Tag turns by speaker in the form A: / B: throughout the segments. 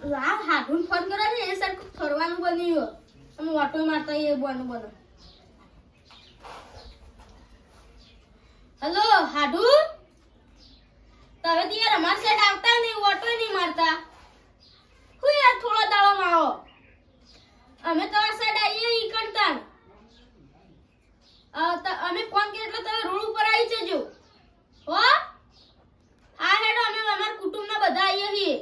A: Phone કરે છે, એ sir ફરવાનું બન્યું. અને ઓટો મારતા એ બનું બનો. હેલો હાડુ તમે ત્યાં અમાર સાઈડ આવતા નહીં, ઓટો નહીં મારતા હું યાર થોડો દાડો માં આવો અમે તમારા સાઈડ આવીએ ઈ કંટાળ અ, ત- અમે ફોન કર્યો એટલે તમે રોડ ઉપર આવી જજો હો હા હેડો અમે અમારા કુટુંબના બધા આવીએ છીએ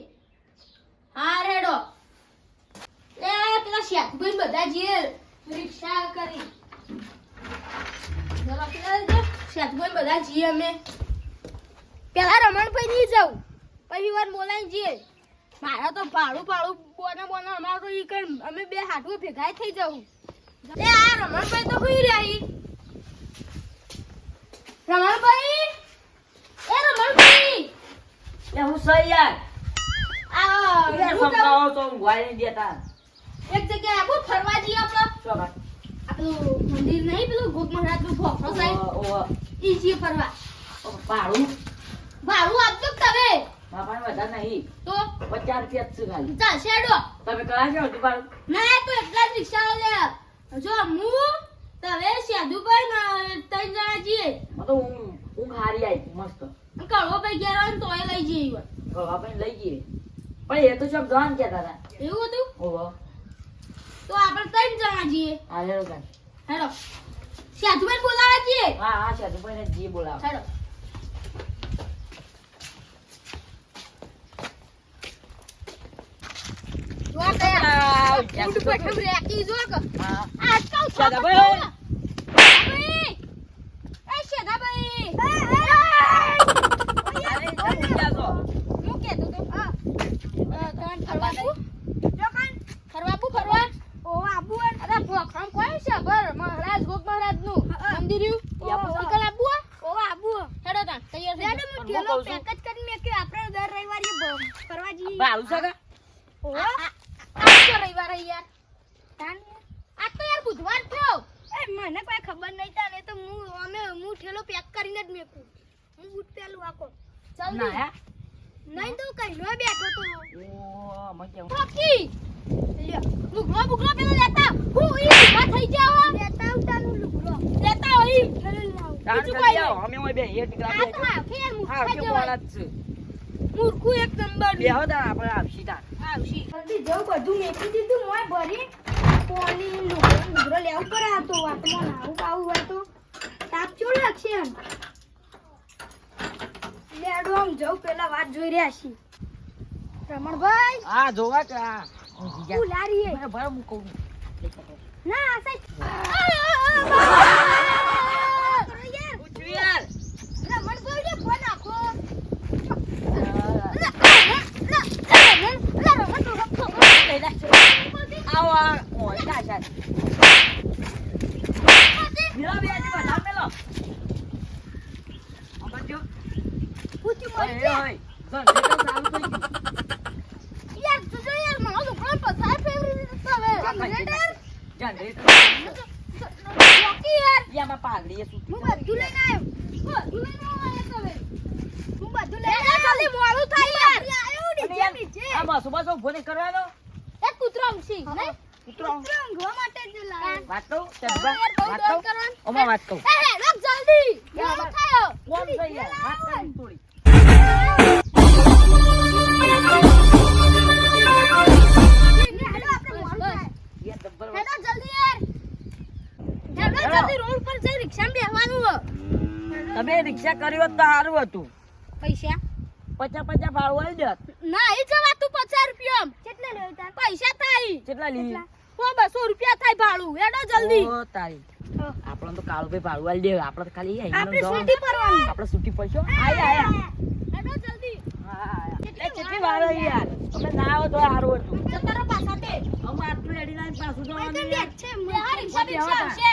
A: હા રેડો એ પેલા શેઠભાઈ બધા જઈએ રિક્ષા કરી ચલો પેલા જો શેઠભાઈ જઈએ અમે. પેલા રમણભાઈ નહીં જવું પછી વાર બોલાવી જઈએ. મારા તો ભાડું ભાડું બોના બોના અમારું તો ઈ અમે બે હાથું ભેગા થઈ જવું એ આ રમણભાઈ તો હુઈ રહી રમણભાઈ? એ રમણભાઈ!
B: એ હું સહી યાર
A: આ?
B: સમજાવો તો દેતા
A: એક જગ્યાએ આવો ફરવા જઈએ આપણે.
B: શું વાત?
A: આ પેલું મંદિર નહીં પેલું ગોગ મહારાજનું ભોખરો સાહેબ?
B: ઓહો, ઓહો.
A: ઈ જઈએ ફરવા.
B: ભાડું?
A: ભાડું આપજો તમે.
B: બાપાને વધારે નહીં.
A: તો?
B: પચાસ રૂપિયા જ ખાલી.
A: ચાલ શેડો
B: તમે કયા છો હજુ ભાડું
A: ના તો એટલા જ રિક્ષા લે. જો હું તમે સાધુભાઈ ને ત્રણ જણા જઈએ.
B: તો હું હું હારી આવી મસ્ત.
A: કડવો ભાઈ ઘેર આવે તોય લઈ જઈએ
B: બાપાને લઈ જઈએ. પણ એ તો શોખ જવાન કહેતા હતા?
A: એવું હતું?
B: ઓહો.
A: તો આપણે ત્રણ જણા જઈએ.
B: હા હેડો હેલો.
A: હેડો સાધુભાઈ બોલાવા. જઈએ
B: હા હા સાધુભાઈને જ જી બોલાવો
A: તમારે ફરવા આબુ? અરે, કોઈ છે? બર, મહારાજ, ગોગ મંદિર રહ્યું.
B: ઈ આબુ છે?
A: નીકળ આબુ? હેડો તાણ, તૈયાર થઈ જાઓ.
B: પણ હું કહું છું, ભાડું છે કે?
A: આ- આ- આ તો રવિવાર છે યાર. આ તો યાર બુધવાર થયો.
C: મને કોઈ ખબર નહીં તાને તો હું અમે હું ઠેલો પેક કરીને જ મેકું હું બૂટ પેલું આખો
A: જલ્દી.
B: ના, હે?
C: નહીં તો કઈ નો બેઠો તો
B: ઓહ, મને કેવું.
A: ફોકી. લુગડો બુગડો પેલો લેતા. હું ઈ ઊભા થઈ જાઓ.
C: લેતા ઉતાનું લુગડો
A: લેતા હોય
C: ઠેલો લાવ
A: બીજું કોઈ
B: આવો. અમે ઓય બે હેઠ દીકરા
A: આ તો ફેર
B: હા,
A: મૂર્ખા
B: જ
A: એક નંબર
B: બે હો તાણ આપણે આવશી તાર
A: આવશી.
C: જલ્દી જવું બધું મેકી દીધું મોય ભરી પોલી લુગડો લુગડો લેવું પડે આ તો વાતમાં નાવું બાવું હોય તો. તાપ ચો લાગશે એમ? લેડો આમ જવું પેલા વાત જોઈ રહ્યા છીએ. રમણભાઈ?
B: હા જોવા કે.
C: હું. લારીએ
B: ભાઈ હું કહું.
C: ના આ
B: ઉઠ્યું યાર.
C: રમણભાઈ ને ફોન નાખો
B: લઈ લે. આવો, આ. ઓય, જા, જા. મેલો બે હજી વધારે મેલો. આમાં જો.
C: પૂછ્યું
B: ઓય,
C: મળશે
B: ઓય, ઓય. જો, જે તો સારું થઈ ગયું.
A: યાર જોજો યાર મારો લુગડો પસાર ફેરવી દીધો તમે
B: આ ખાઈ
A: જનરેટર
B: જનરેટર.
A: ફોકી યાર
B: ઈ આમાં પાઘડી
C: હું બધું લઈને આવ્યો
A: બધું લઈને આવ્યા
C: હું બધું લઈને
A: લે, મોડું થાય યાર
C: આવ્યો નીચે નીચે
B: આ બસો બસો કરવાનો.
A: એ કૂતરો અમસી નહીં
B: કૂતરો.
C: ઊંઘવા માટે જ
B: વાત કહું? વાત કહું? ઓમાં વાત કહું.
A: એ રોક જલ્દી.
B: યાર, કોણ યાર? વાત થોડી. તમે રિક્ષા કર્યો તો સારું હતું.
A: પૈસા?
B: પચાસ પચાસ ભાવ જાત
A: ના એ જવાતું પચાસ રૂપિયા
C: કેટલા
A: પૈસા થાય.
B: કેટલા લીધી
A: ઓ બસો રૂપિયા થાય ભાડું. હેડો જલ્દી.
B: ઓ તારી. આપણને તો કાળું ભાઈ ભાડું આવી દે આપણે તો ખાલી
C: આપણે
B: આપણે છૂટી પડશો આયા આયા.
A: હેડો જલ્દી.
B: હા, એ કેટલી વાર યાર? તમે ના આવો તો સારું હતું.
A: જતા પાછા તે
B: અમે આટલું એડી લાઈન પાછું જવાનું
C: છે.
A: રિક્ષા આવશે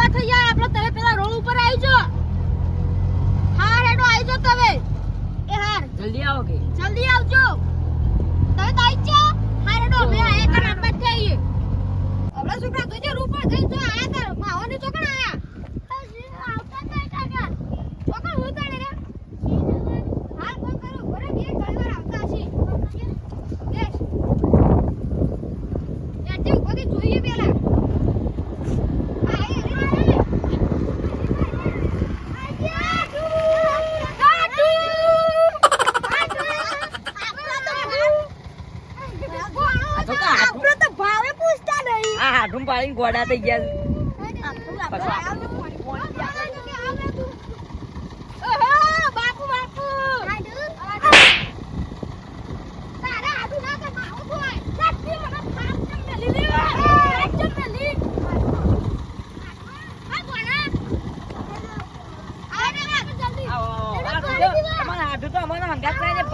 A: લાંબા થઈ જાય આપણે તમે પેલા રોડ ઉપર આવી જો હાર હેડો આવી જો તમે. એ હાર.
B: જલ્દી આવો કે.
A: જલ્દી આવજો. તમે તો આવી જ હાર હેડો અમે આયા કર લાંબા જ જઈએ આપણે છોકરા તો જે રૂપ પર જઈ જો આયા કર. માવાની ચોકડા આયા. આવીને ગોડા થઈ ગયા
B: તમારા હાથ તો અમારા હંગાત થાય ને